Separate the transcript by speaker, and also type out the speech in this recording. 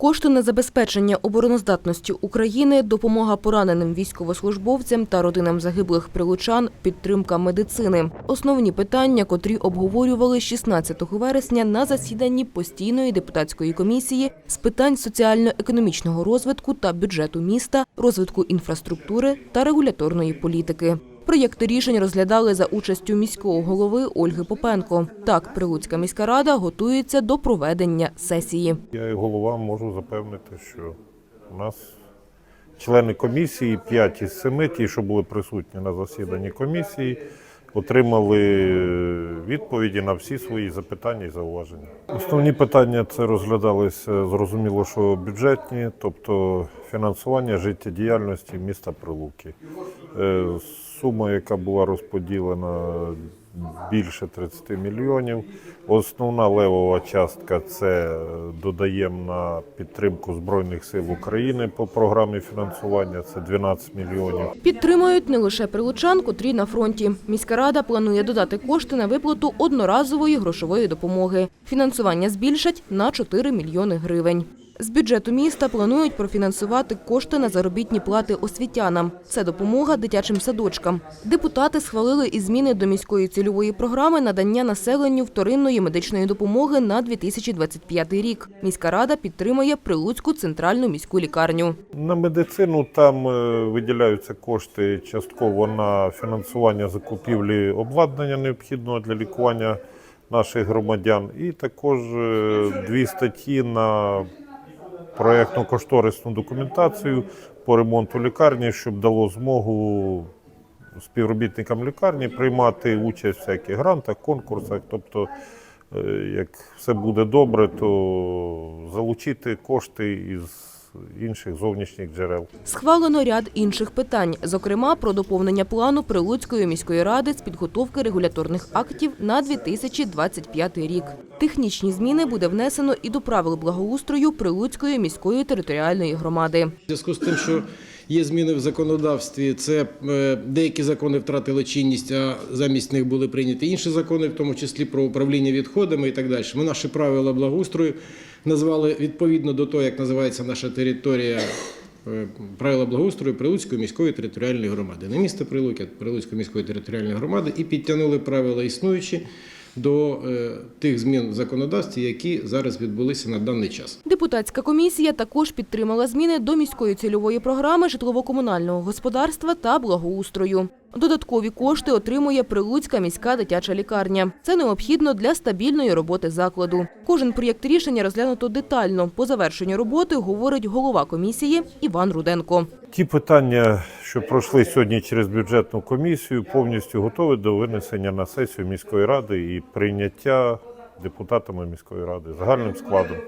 Speaker 1: Кошти на забезпечення обороноздатності України, допомога пораненим військовослужбовцям та родинам загиблих прилучан, підтримка медицини. Основні питання, котрі обговорювали 16 вересня на засіданні постійної депутатської комісії з питань соціально-економічного розвитку та бюджету міста, розвитку інфраструктури та регуляторної політики. Проєкти рішень розглядали за участю міського голови Ольги Попенко. Так, Прилуцька міська рада готується до проведення сесії.
Speaker 2: Я і голова можу запевнити, що у нас члени комісії, 5 із 7, ті, що були присутні на засіданні комісії, отримали відповіді на всі свої запитання і зауваження. Основні питання це розглядалися зрозуміло, що бюджетні, тобто фінансування життєдіяльності міста Прилуки. Е, Сума, яка була розподілена більше 30 мільйонів. Основна левова частка це е, додаємо на підтримку Збройних сил України по програмі фінансування. Це 12 мільйонів.
Speaker 1: Підтримують не лише прилучан, котрі на фронті. Міська рада планує додати кошти на виплату одноразової грошової допомоги. Фінансування збільшать на 4 мільйони гривень. З бюджету міста планують профінансувати кошти на заробітні плати освітянам. Це допомога дитячим садочкам. Депутати схвалили і зміни до міської цільової програми надання населенню вторинної медичної допомоги на 2025 рік. Міська рада підтримує Прилуцьку центральну міську лікарню.
Speaker 2: На медицину там е, виділяються кошти частково на фінансування закупівлі обладнання необхідного для лікування наших громадян, і також е, дві статті на проєктну кошторисну документацію по ремонту лікарні, щоб дало змогу співробітникам лікарні приймати участь в всяких грантах, конкурсах. Тобто, е, як все буде добре, то залучити кошти із інших зовнішніх джерел.
Speaker 1: Схвалено ряд інших питань, зокрема про доповнення плану Прилуцької міської ради з підготовки регуляторних актів на 2025 рік. Технічні зміни буде внесено і до правил благоустрою Прилуцької міської територіальної громади.
Speaker 3: В зв'язку з тим, що є зміни в законодавстві, це е, деякі закони втратили чинність, а замість них були прийняті інші закони, в тому числі про управління відходами і так далі. Ми наші правила благоустрою назвали відповідно до того, як називається наша територія. е, Правила благоустрою Прилуцької міської територіальної громади, не місто Прилуки, а Прилуцької міської територіальної громади, і підтягнули правила існуючі до е, тих змін в законодавстві, які зараз відбулися на даний час.
Speaker 1: Депутатська комісія також підтримала зміни до міської цільової програми житлово-комунального господарства та благоустрою. Додаткові кошти отримує Прилуцька міська дитяча лікарня. Це необхідно для стабільної роботи закладу. Кожен проєкт рішення розглянуто детально. По завершенню роботи говорить голова комісії Іван Руденко.
Speaker 2: Ті питання, що пройшли сьогодні через бюджетну комісію, повністю готові до винесення на сесію міської ради і прийняття депутатами міської ради загальним складом.